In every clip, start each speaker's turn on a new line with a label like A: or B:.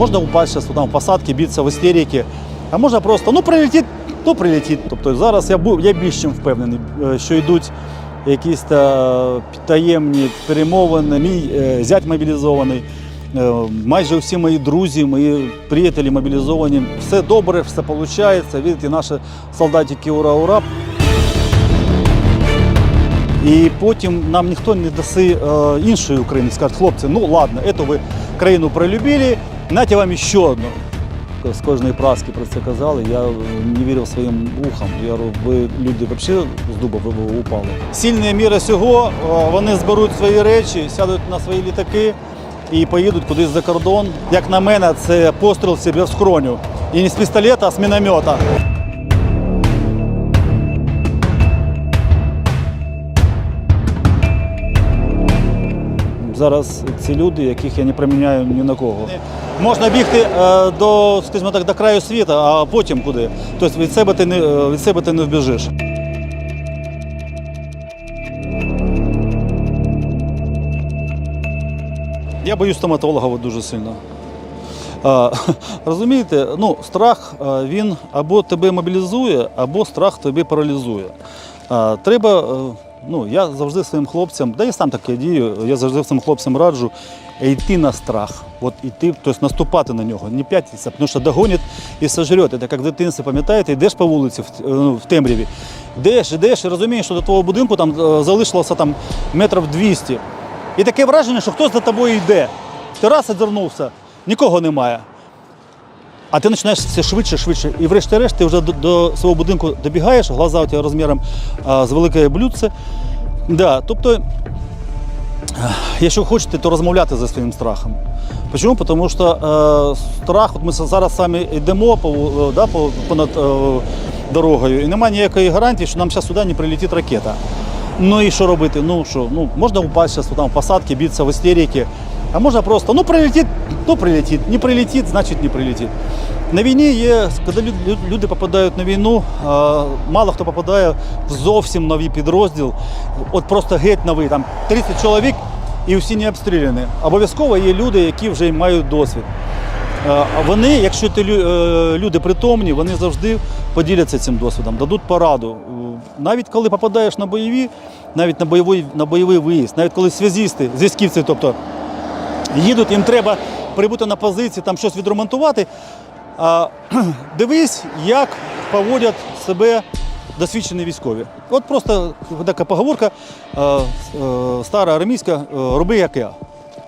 A: Можна упасть зараз там в посадки, битися в істерики, а можна просто ну прилетить, то прилетить. Тобто зараз я я більш чим впевнений, е, що йдуть якісь та таємні перемовини. Мій е, зять мобілізований. е, Майже всі мої друзі, мої приятелі мобілізовані. Все добре, все виходить. Видите, наші солдатики ура, ура. І потім нам ніхто не даси е, іншої України. Скажуть, хлопці, ну ладно, це ви країну пролюбили, нате вам ще одну. З кожної праски про це казали, я е, не вірив своїм ухам. Я говорю, люди взагалі з дуба упали. Сильні міри сього, е, вони зберуть свої речі, сядуть на свої літаки і поїдуть кудись за кордон. Як на мене, це постріл себе в скроню. І не з пістолета, а з міномета. Зараз ці люди, яких я не проміняю ні на кого. Можна бігти е, до, скажімо так, до краю світу, а потім куди. Тобто від себе ти не, е, від себе ти не вбіжиш. Я боюсь стоматолога дуже сильно. А, розумієте, ну, страх він або тебе мобілізує, або страх тебе паралізує. А, треба, е, ну, я завжди своїм хлопцям, да я сам таке дію, я завжди своїм хлопцям раджу йти на страх. От йти, тобто наступати на нього, не п'ятитися, тому що догонять і сожрет. Це як в дитинстві, пам'ятаєте, йдеш по вулиці в, ну, в темряві, йдеш, йдеш і розумієш, що до твого будинку там е, залишилося там, метрів 200. І таке враження, що хтось за тобою йде. Ти раз озирнувся, нікого немає. А ти починаєш все швидше, швидше. І врешті-решт ти вже до, до свого будинку добігаєш, глаза у тебе розміром а, з велике блюдце. Да, тобто, якщо хочете, то розмовляти за своїм страхом. Чому? Тому що е, страх, от ми зараз самі йдемо по, е, да, по, понад е, дорогою, і немає ніякої гарантії, що нам зараз сюди не прилетить ракета. Ну і що робити? Ну що, ну можна упасть зараз там в посадки, битися в істерики, а можна просто, ну прилетить, то прилетить, не прилетить, значить не прилетить. На війні є, коли лю- лю- люди попадають на війну, мало хто попадає в зовсім новий підрозділ, от просто геть новий, там 30 чоловік і всі не обстріляні. Обов'язково є люди, які вже мають досвід. Вони, якщо ти е, люди притомні, вони завжди поділяться цим досвідом, дадуть пораду. Навіть коли попадаєш на бойові, навіть на бойовий, на бойовий виїзд, навіть коли зв'язісти, зв'язківці, тобто їдуть, їм треба прибути на позиції, там щось відремонтувати. А, дивись, як поводять себе досвідчені військові. От просто така поговорка е, е, стара армійська, е, роби як я.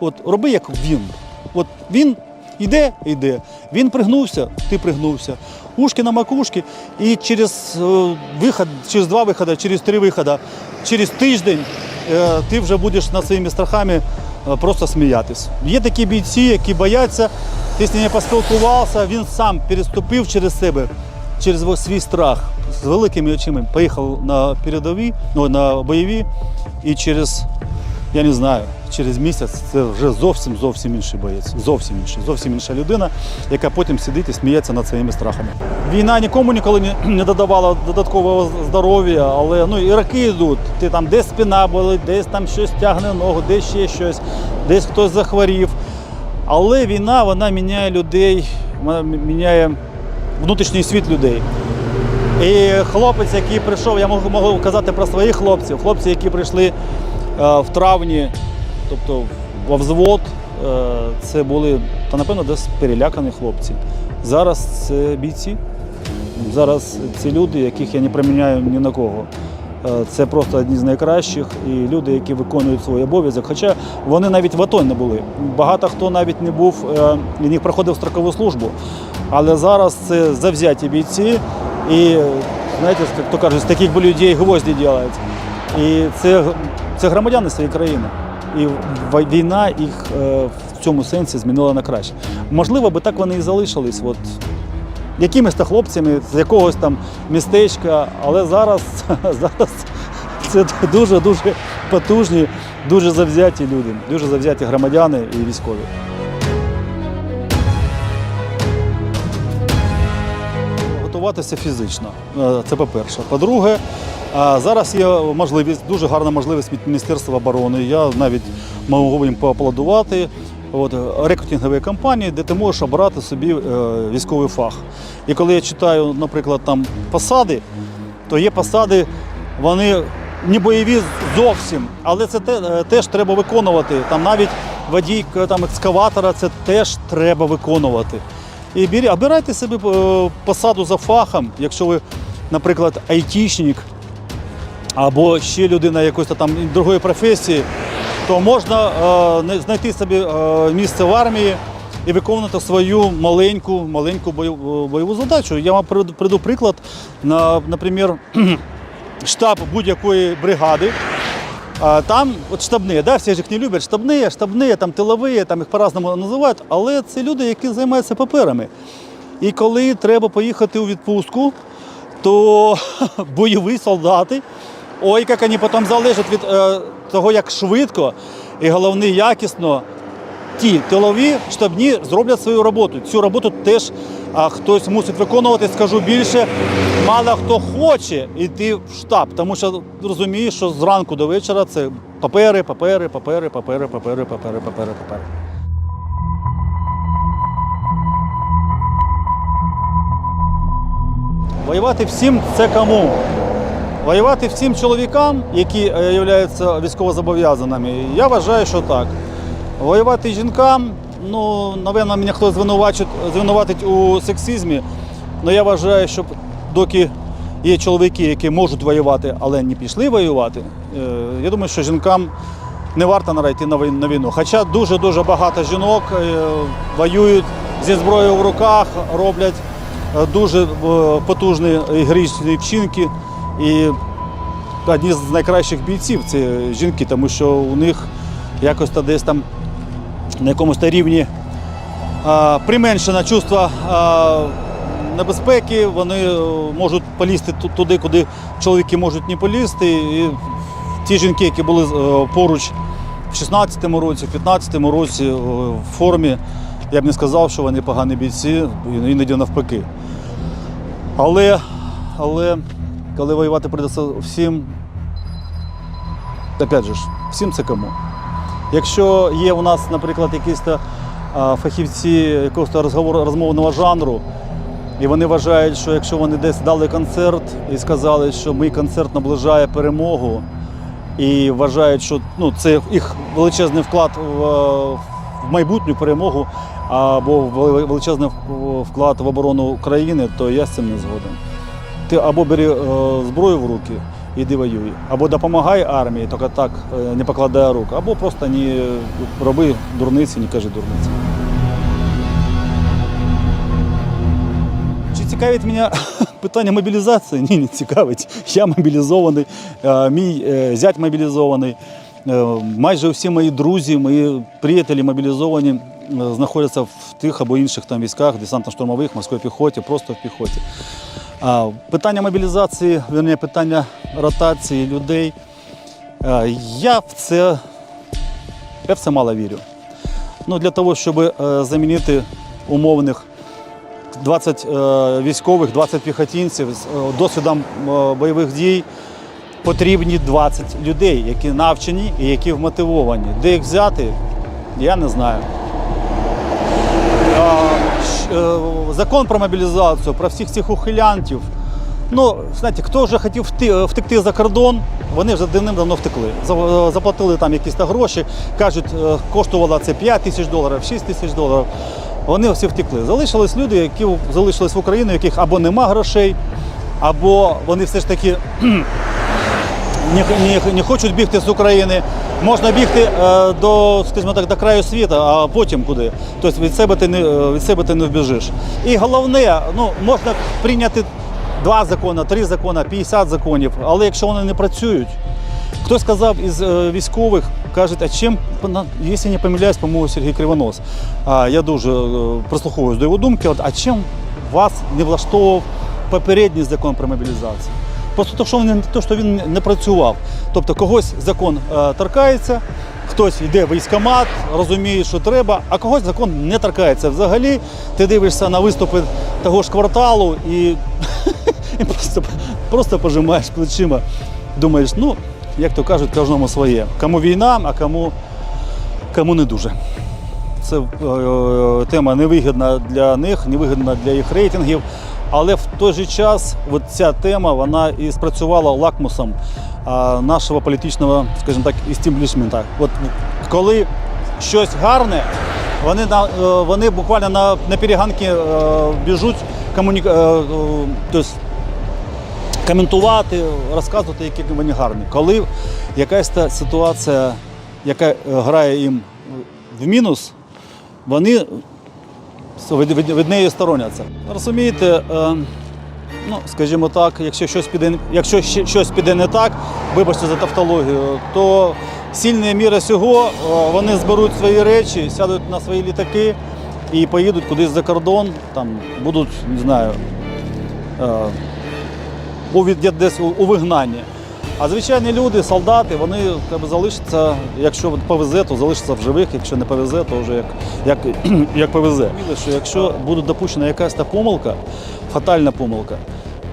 A: От роби як він. От він йде, йде. Він пригнувся, ти пригнувся. Ушки на макушки, і через е, виход, через два виходи, через три виходи, через тиждень е, ти вже будеш над своїми страхами просто сміятись. Є такі бійці, які бояться, ти з ним поспілкувався, він сам переступив через себе, через свій страх з великими очима. Поїхав на передові, ну, на бойові, і через, я не знаю, через місяць це вже зовсім зовсім інший боєць. Зовсім інший, зовсім інша людина, яка потім сидить і сміється над своїми страхами. Війна нікому ніколи не, додавала додаткового здоров'я, але ну і роки йдуть. Ти там десь спина болить, десь там щось тягне ногу, десь ще щось, десь хтось захворів. Але війна вона міняє людей, вона міняє внутрішній світ людей. І хлопець, який прийшов, я можу казати про своїх хлопців, хлопці, які прийшли е, в травні, тобто во взвод, е, це були, та напевно, десь перелякані хлопці. Зараз це бійці. Зараз ці люди, яких я не приміняю ні на кого. Е, Це просто одні з найкращих і люди, які виконують свій обов'язок. Хоча вони навіть в АТО не були. Багато хто навіть не був е, і не проходив строкову службу. Але зараз це завзяті бійці. І знаєте, як то кажуть, з таких людей гвозді роблять. І це, це громадяни своєї країни. І війна їх е, в цьому сенсі змінила на краще. Можливо, би так вони і залишились. От, якимись то хлопцями з якогось там містечка, але зараз, зараз це дуже-дуже потужні, дуже завзяті люди, дуже завзяті громадяни і військові. Готуватися фізично. Е, Це по-перше. По-друге, зараз є можливість, дуже гарна можливість від Міністерства оборони. Я навіть можу їм поаплодувати. от, рекрутингові компанії, де ти можеш обрати собі е, військовий фах. І коли я читаю, наприклад, там посади, то є посади, вони не бойові зовсім, але це те, е, теж треба виконувати. Там навіть водій е, там, екскаватора це теж треба виконувати. І обирайте собі е, посаду за фахом, якщо ви, наприклад, айтішник, або ще людина якоїсь там другої професії, то можна е, знайти собі е, місце в армії і виконувати свою маленьку, маленьку бойову, бойову задачу. Я вам приведу приклад. На, наприклад, штаб будь-якої бригади. Там от штабні, да, всі ж їх не люблять, штабні, штабні, там тилові, там їх по-разному називають, але це люди, які займаються паперами. І коли треба поїхати у відпустку, то бойові солдати, ой, як вони потім залежать від е, того, як швидко і головне якісно ті тилові штабні зроблять свою роботу. Цю роботу теж а, хтось мусить виконувати. Скажу більше, мало хто хоче йти в штаб, тому що розумієш, що зранку до вечора це папери, папери, папери, папери, папери, папери, папери, папери. Воювати всім це кому? Воювати всім чоловікам, які е, являються військовозобов'язаними, я вважаю, що так. Воювати жінкам, ну, напевно, мене хтось звинувачить, звинуватить у сексизмі, але я вважаю, що доки є чоловіки, які можуть воювати, але не пішли воювати, е, я думаю, що жінкам не варто наразі йти на війну. Хоча дуже-дуже багато жінок е, воюють зі зброєю в руках, роблять е, дуже е, потужні і героїчні вчинки. І одні з найкращих бійців це жінки, тому що у них якось то десь там на якомусь то рівні а, применшено чувство а, небезпеки, вони е, можуть полізти туди, куди чоловіки можуть не полізти. І ті жінки, які були е, поруч в 16-му році, в 15-му році е, в формі, я б не сказав, що вони погані бійці, іноді навпаки. Але, але коли воювати прийдеться всім, опять же, всім це кому. Якщо є у нас, наприклад, якісь то, фахівці якогось розмовного жанру, і вони вважають, що якщо вони десь дали концерт і сказали, що мій концерт наближає перемогу, і вважають, що ну, це їх величезний вклад в, в майбутню перемогу або величезний вклад в оборону України, то я з цим не згоден. Ти або бери е, зброю в руки, іди воюй, або допомагай армії, тільки так е, не покладай рук, або просто не роби дурниці, не кажи дурниці. Чи цікавить мене питання мобілізації? Ні, не цікавить. Я мобілізований, е, мій зять мобілізований. Майже всі мої друзі, мої приятелі мобілізовані знаходяться в тих або інших там військах, десантно-штурмових, морської піхоті, просто в піхоті. Питання мобілізації, верні, питання ротації людей. Я в це, я в це мало вірю. Ну, для того, щоб е, замінити умовних 20 е, військових, 20 піхотинців з е, досвідом бойових дій, потрібні 20 людей, які навчені і які вмотивовані. Де їх взяти, я не знаю. Е, Закон про мобілізацію, про всіх цих ухилянтів. Ну, знаєте, хто вже хотів втекти за кордон, вони вже давним-давно втекли. Заплатили там якісь гроші, кажуть, коштувало це 5 тисяч доларів, 6 тисяч доларів. Вони всі втекли. Залишились люди, які залишились в Україні, у яких або нема грошей, або вони все ж таки не, не, не хочуть бігти з України. Можна бігти е, до, скажімо так, до краю світу, а потім куди. Тобто від себе ти не, е, від себе ти не вбіжиш. І головне, ну, можна прийняти два закони, три закони, 50 законів, але якщо вони не працюють, Хтось сказав із е, військових, кажуть, а чим, якщо не помиляюсь, по-моєму, Сергій Кривонос. А, я дуже прислуховуюсь до його думки, а чим вас не влаштовував попередній закон про мобілізацію? Просто то, що він, не- то, що він не працював. Тобто когось закон е, торкається, хтось йде в військкомат, розуміє, що треба, а когось закон не торкається. Взагалі ти дивишся на виступи того ж кварталу і, і просто, просто пожимаєш плечима. Думаєш, ну, як то кажуть, кожному своє. Кому війна, а кому, кому не дуже. це е, тема невигідна для них, невигідна для їх рейтингів. Але в той же час от ця тема вона і спрацювала лакмусом нашого політичного, скажімо так, істеблішмента. От коли щось гарне, вони е, вони буквально на, на переганки е, біжуть комуні... тобто, коментувати, розказувати, які вони гарні. Коли якась та ситуація, яка грає їм в мінус, вони від, від, від неї стороняться. Розумієте, е, ну, скажімо так, якщо щось піде, якщо щось піде не так, вибачте за тавтологію, то сильні міра сього, е, вони зберуть свої речі, сядуть на свої літаки і поїдуть кудись за кордон, там будуть, не знаю, е, у, десь у, у вигнанні. А звичайні люди, солдати, вони би, залишаться, якщо повезе, то залишаться в живих, якщо не повезе, то вже як, як, як повезе. Що якщо буде допущена якась та помилка, фатальна помилка,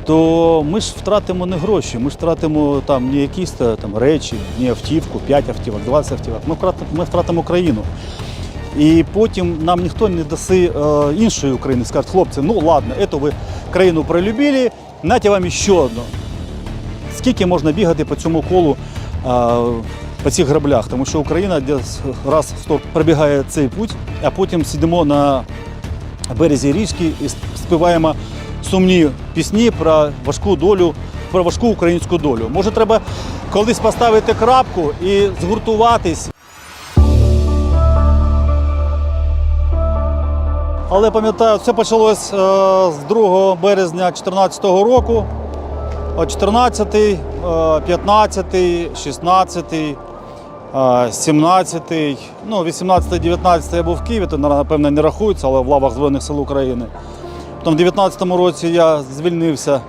A: то ми ж втратимо не гроші, ми ж втратимо там не якісь там, речі, не автівку, 5 автівок, 20 автівок. Ми втратимо, ми втратимо країну. І потім нам ніхто не даси е, іншої України, скажуть, хлопці, ну ладно, це ви країну пролюбили, нате вам ще одну. Скільки можна бігати по цьому колу по цих граблях? Тому що Україна раз сто пробігає цей путь, а потім сидимо на березі річки і співаємо сумні пісні про важку долю, про важку українську долю. Може, треба колись поставити крапку і згуртуватись. Але пам'ятаю, це почалось е, з 2 березня 2014 року. О 14, е, 15, 16, е, 17, ну 18, 19 я був в Києві, то напевно не рахується, але в лавах Збройних сил України. Потім в 19 році я звільнився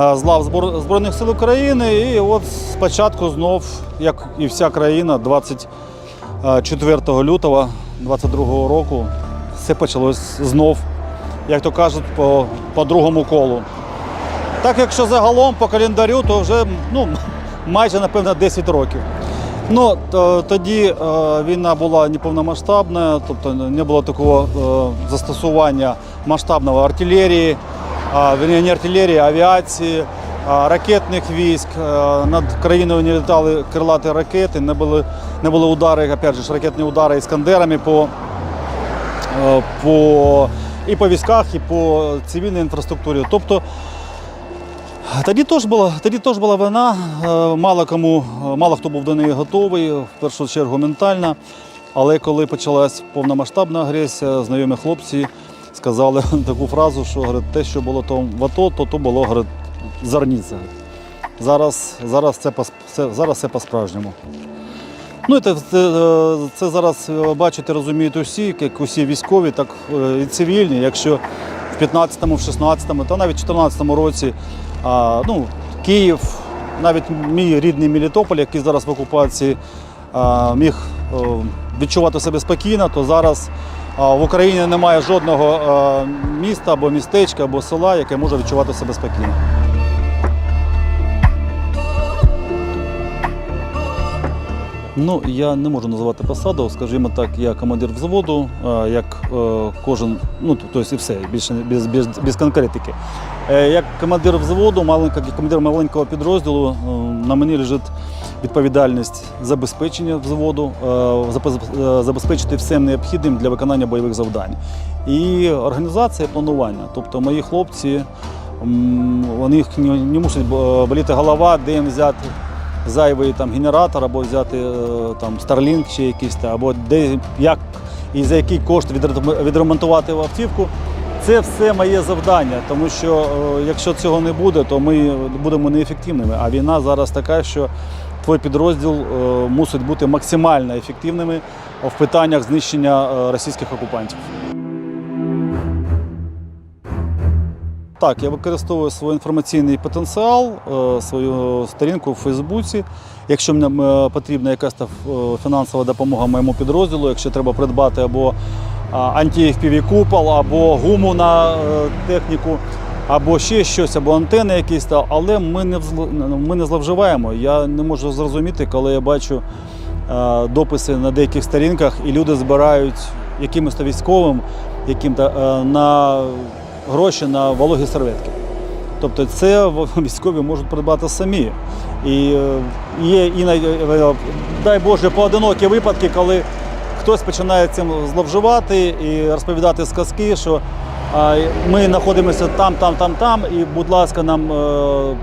A: е, з лав Збройних сил України і от спочатку знов, як і вся країна, 24 лютого 22 року все почалось знов, як то кажуть, по, по другому колу. Так якщо загалом по календарю, то вже ну, майже напевно 10 років. Ну, то, тоді е, війна була неповномасштабна, тобто не було такого е, застосування масштабного артилерії, не артилерії, авіації, ракетних військ. Е, над країною не літали крилаті ракети, не були, не були удари, опять же, ракетні удари іскандерами по по, і по військах, і по цивільній інфраструктурі. Тобто тоді теж була, тоді теж була війна, е, мало кому, е, мало хто був до неї готовий, в першу чергу ментально. Але коли почалась повномасштабна агресія, знайомі хлопці сказали таку фразу, що говорить, те, що було там в АТО, то то було говорить, зарніця. Зараз, зараз, це, зараз це по-справжньому. Ну, це, це, е, це зараз бачите, розуміють усі, як усі військові, так і цивільні. Якщо в 15-му, в 16-му, та навіть в 14-му році а, ну, Київ, навіть мій рідний Мелітополь, який зараз в окупації, а, міг відчувати себе спокійно, то зараз а, в Україні немає жодного а, міста або містечка, або села, яке може відчувати себе спокійно. Ну, я не можу називати посаду, скажімо так, я командир взводу, е, як е, кожен, ну тобто і все, більше без, без, без конкретики. Е, Як командир взводу, як командир маленького підрозділу, на мені лежить відповідальність забезпечення взводу, забезпечити всім необхідним для виконання бойових завдань. І організація планування. Тобто мої хлопці, у них не мусить боліти голова, де їм взяти зайвий там генератор, або взяти е, там Starlink чи якийсь, або де як і за який кошт відре- відремонтувати автівку. Це все моє завдання, тому що е, якщо цього не буде, то ми будемо неефективними. А війна зараз така, що твій підрозділ е, мусить бути максимально ефективними в питаннях знищення російських окупантів. Так, я використовую свій інформаційний потенціал, е, свою сторінку в Фейсбуці. Якщо мені е, потрібна якась е, фінансова допомога моєму підрозділу, якщо треба придбати або анті-FPV купол, або гуму на техніку, або ще щось, або антени якісь, та, але ми не, ми не зловживаємо. Я не можу зрозуміти, коли я бачу дописи на деяких сторінках, і люди збирають якимось військовим яким-то, на гроші на вологі серветки. Тобто це військові можуть придбати самі. І е, є іноді, е, дай Боже, поодинокі випадки, коли хтось починає цим зловживати і розповідати сказки, що ми знаходимося там, там, там, там, і, будь ласка, нам е,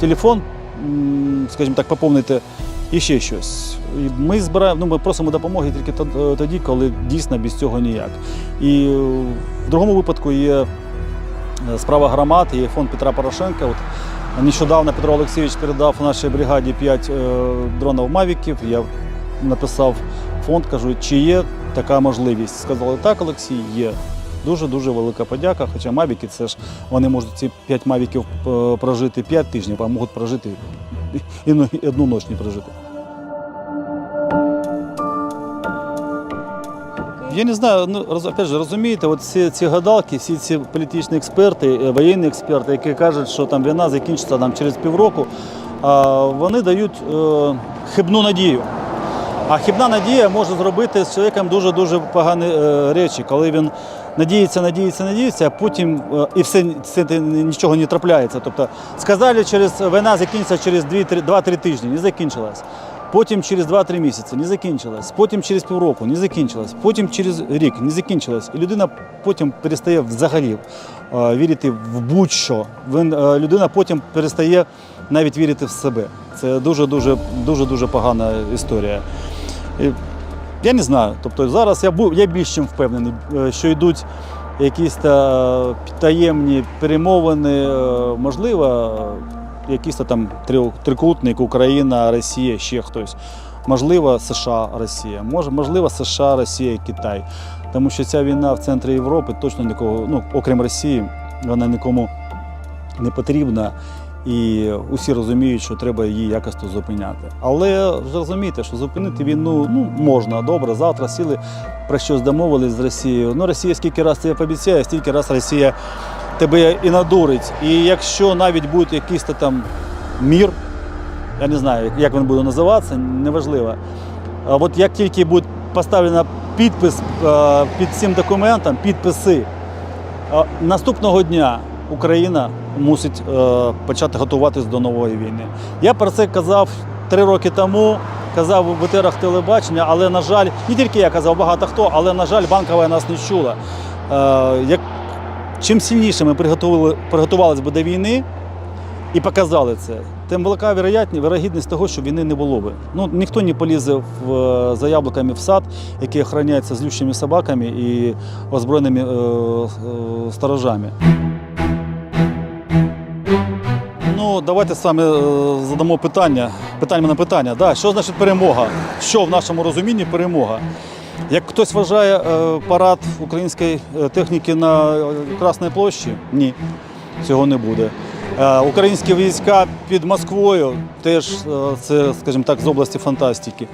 A: телефон, скажімо так, поповнити і ще щось. Ми збираємо, ну ми просимо допомоги тільки тод- тоді, коли дійсно без цього ніяк. І е, в другому випадку є е, справа громад, є фонд Петра Порошенка. От нещодавно Петро Олексійович передав нашій бригаді 5 дронів Мавіків. Я написав фонд, кажу, чи є така можливість. Сказали, так, Олексій, є. Дуже дуже велика подяка. Хоча Мавіки, це ж вони можуть ці 5 мавіків е, прожити 5 тижнів, а можуть прожити і одну ніч не прожити. Я не знаю, ну роз, опять же, розумієте, от всі ці гадалки, всі ці політичні експерти, е, воєнні експерти, які кажуть, що там війна закінчиться там, через півроку, а, вони дають е, хибну надію. А хибна надія може зробити з чоловіком дуже-дуже погані е, речі, коли він надіється, надіється, надіється, а потім е, і все, все нічого не трапляється. Тобто сказали, через війна закінчиться через 2-3 тижні, не закінчилась. Потім через 2-3 місяці не закінчилась, потім через півроку не закінчилась, потім через рік не закінчилась. І людина потім перестає взагалі е, вірити в будь-що. Е, людина потім перестає навіть вірити в себе. Це дуже дуже дуже погана історія. Я не знаю. Тобто зараз я я більш чим впевнений, е, що йдуть якісь та таємні перемовини, можливо, якийсь там трикутник Україна, Росія, ще хтось. Можливо, США, Росія, можливо, США, Росія, Китай. Тому що ця війна в центрі Європи точно нікого, ну окрім Росії, вона нікому не потрібна. І усі розуміють, що треба її якось зупиняти. Але розумієте, що зупинити війну ну, можна добре. Завтра сіли про щось домовились з Росією. Ну, Росія скільки разів тебе пообіцяє, стільки раз Росія тебе і надурить. І якщо навіть буде якийсь там мір, я не знаю, як він буде називатися, неважливо. А от як тільки буде поставлено підпис е, під цим документом, підписи, е, наступного дня Україна мусить е, почати готуватись до нової війни. Я про це казав три роки тому, казав в етерах телебачення, але, на жаль, не тільки я казав, багато хто, але, на жаль, банкова нас не чула. Чим сильніше ми приготували, приготувалися би до війни і показали це, тим велика вірогідність, того, що війни не було би. Ну, ніхто не полізе в, е, за яблуками в сад, який охороняється злющими собаками і озброєними е, е, сторожами. Ну, давайте саме задамо питання. Питання на питання. Да, що значить перемога? Що в нашому розумінні перемога? Як хтось вважає е, парад української е, техніки на е, Красній площі? Ні, цього не буде. Українські війська під Москвою теж це, скажімо так, з області фантастики.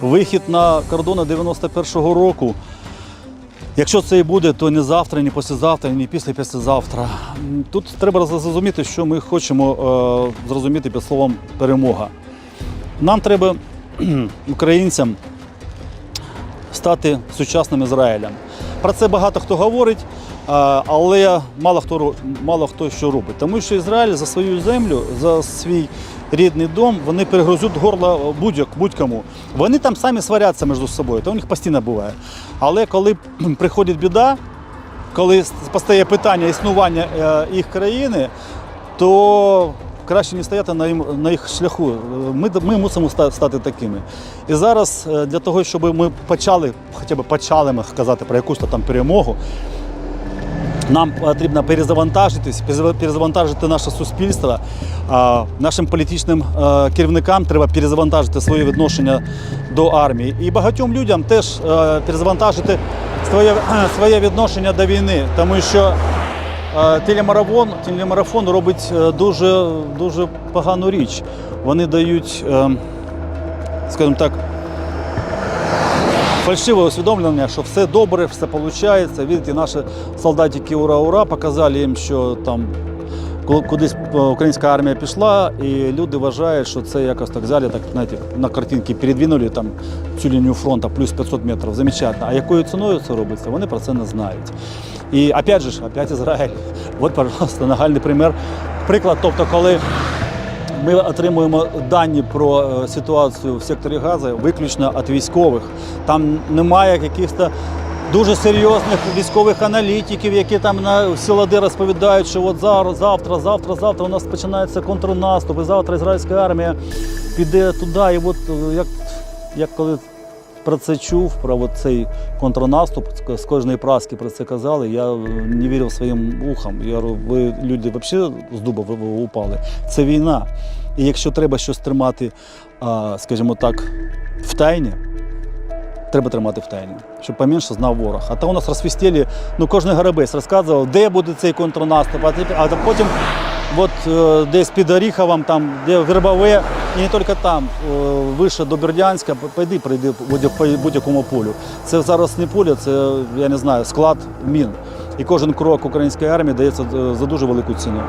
A: Вихід на кордони 91-го року. Якщо це і буде, то не завтра, не післязавтра, не після післязавтра. Тут треба зрозуміти, що ми хочемо зрозуміти під словом перемога. Нам треба українцям стати сучасним Ізраїлем. Про це багато хто говорить, але мало хто, мало хто що робить. Тому що Ізраїль за свою землю, за свій рідний дом, вони перегрозуть горло будь-кому. Вони там самі сваряться між собою, то у них постійно буває. Але коли приходить біда, коли постає питання існування е, їх країни, то краще не стояти на, їх шляху. Е, Ми, ми мусимо ста- стати такими. І зараз е, для того, щоб ми почали, хоча б почали ми казати про якусь там перемогу, нам потрібно перезавантажитись, перезавантажити наше суспільство. Нашим політичним е, керівникам треба перезавантажити своє відношення до армії. І багатьом людям теж перезавантажити своє, своє відношення до війни, тому що телемарафон, телемарафон робить е, дуже, дуже погану річ. Вони дають, е, скажімо так, фальшиве усвідомлення, що все добре, все виходить. Видите, наші солдатики ура-ура показали їм, що там кудись е, українська армія пішла, і люди вважають, що це якось так взяли, так знаєте, на картинки передвинули там цю лінію фронту плюс 500 метрів. Замечательно. А якою ціною це робиться, вони про це не знають. І опять же опять Ізраїль. От, пожалуйста, нагальний пример. Приклад, тобто, коли ми отримуємо дані про е, ситуацію в секторі Гази виключно від військових. Там немає якихось дуже серйозних військових аналітиків, які там на сілади розповідають, що от зараз, завтра, завтра, завтра у нас починається контрнаступ, і завтра ізраїльська армія піде туди. І от е, як, як коли про це чув, про цей контрнаступ, з кожної праски про це казали, я е, не вірив своїм ухам. Я говорю, ви люди взагалі з дуба упали. Це війна. І якщо треба щось тримати, скажімо так, в тайні, треба тримати в тайні, щоб поменше знав ворог. А то у нас розсвістєлі, ну кожен горобець розказував, де буде цей контрнаступ, а потім от е, десь під Оріховом, там, де Вербове, і не тільки там, е, вище до Бердянська, пойди, прийди по будь-якому полю. Це зараз не поле, це, я не знаю, склад мін. І кожен крок української армії дається е, за дуже велику ціну.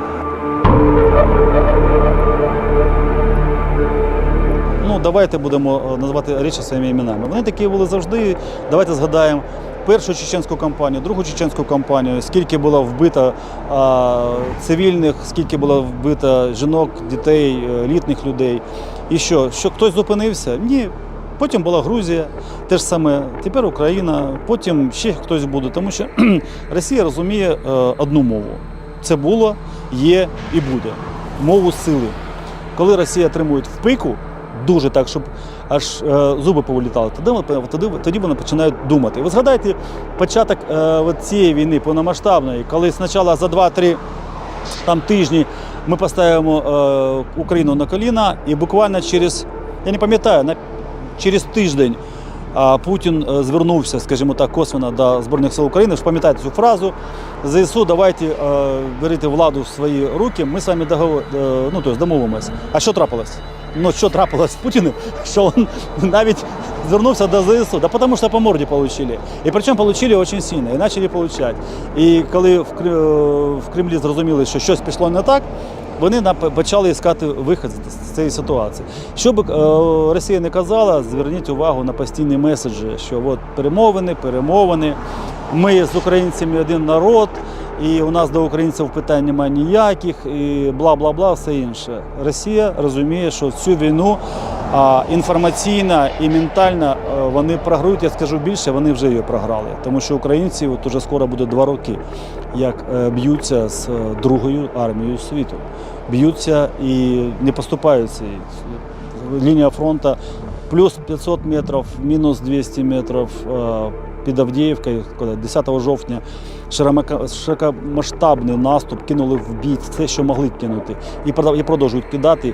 A: Давайте будемо е, називати речі своїми іменами. Вони такі були завжди. Давайте згадаємо першу чеченську кампанію, другу чеченську кампанію, скільки було вбито а, цивільних, скільки було вбито жінок, дітей, е, літніх людей. І що? Що хтось зупинився? Ні. Потім була Грузія, те ж саме, тепер Україна, потім ще хтось буде, тому що Росія розуміє е, одну мову. Це було, є і буде. Мову сили. Коли Росія отримує в пику, дуже так, щоб аж е, зуби повилітали, тоді, тоді, тоді вони починають думати. Ви згадайте початок е, цієї війни повномасштабної, коли спочатку за 2-3 там, тижні ми поставимо е, Україну на коліна, і буквально через, я не пам'ятаю, на, через тиждень Путін е, звернувся, скажімо так, косвенно до Збройних сил України. Ж пам'ятаєте цю фразу. ЗСУ, давайте е, берете владу в свої руки, ми вами договор, е, ну, тобто домовимося. А що трапилось? Ну, що трапилось з Путіним? Що він навіть звернувся до ЗСУ? Да тому що по морді получили. І причому получили дуже сильно, і почали получати. І коли в Кремлі зрозуміли, що щось пішло не так, вони почали іскати вихід з з цієї ситуації. Що би е, Росія не казала, зверніть увагу на постійні меседжі, що от перемовини, перемовини. Ми з українцями один народ, і у нас до українців питань немає ніяких, і бла бла бла, все інше. Росія розуміє, що цю війну а, інформаційно і ментально е, вони програють. Я скажу більше, вони вже її програли. Тому що українці от уже скоро буде два роки, як е, б'ються з е, другою армією світу. Б'ються і не поступаються. Лінія фронту плюс 500 метрів, мінус 200 метрів. Під Авдіївкою, коли 10 жовтня широкомасштабний наступ кинули в бій все, що могли кинути, і продовжують кидати,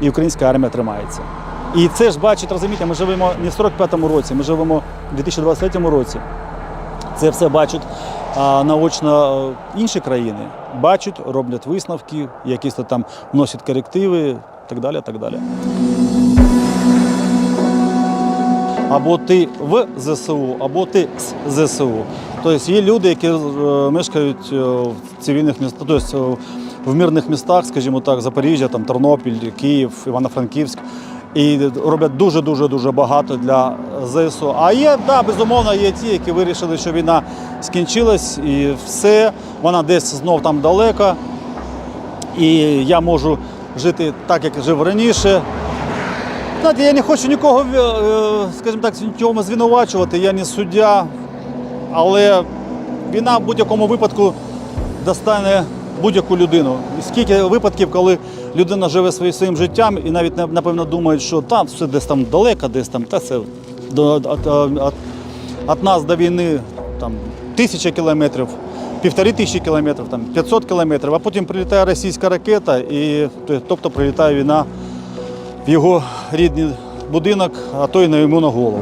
A: і українська армія тримається. І це ж бачить, розумієте, ми живемо не в 45-му році, ми живемо в 2023 році. Це все бачать а, наочно е, інші країни. Бачать, роблять висновки, якісь там вносять корективи, так далі. так далі. Або ти в ЗСУ, або ти з ЗСУ. Тобто є люди, які е, мешкають е, в цивільних містах, тобто в мирних містах, скажімо так, Запоріжжя, там, Тернопіль, Київ, Івано-Франківськ. І роблять дуже дуже дуже багато для ЗСУ. А є, да, безумовно, є ті, які вирішили, що війна скінчилась і все, вона десь знов там далеко. І я можу жити так, як жив раніше. Знаєте, я не хочу нікого, е, скажімо так, в цьому звинувачувати, я не суддя, але війна в будь-якому випадку достане будь-яку людину. Скільки випадків, коли людина живе своїм життям і навіть напевно думає, що там все десь там далеко, десь там, та це до, от нас до війни там, тисяча кілометрів, півтори тисячі кілометрів, там, 500 кілометрів, а потім прилітає російська ракета, і, тобто прилітає війна в його рідний будинок, а то й на йому на голову.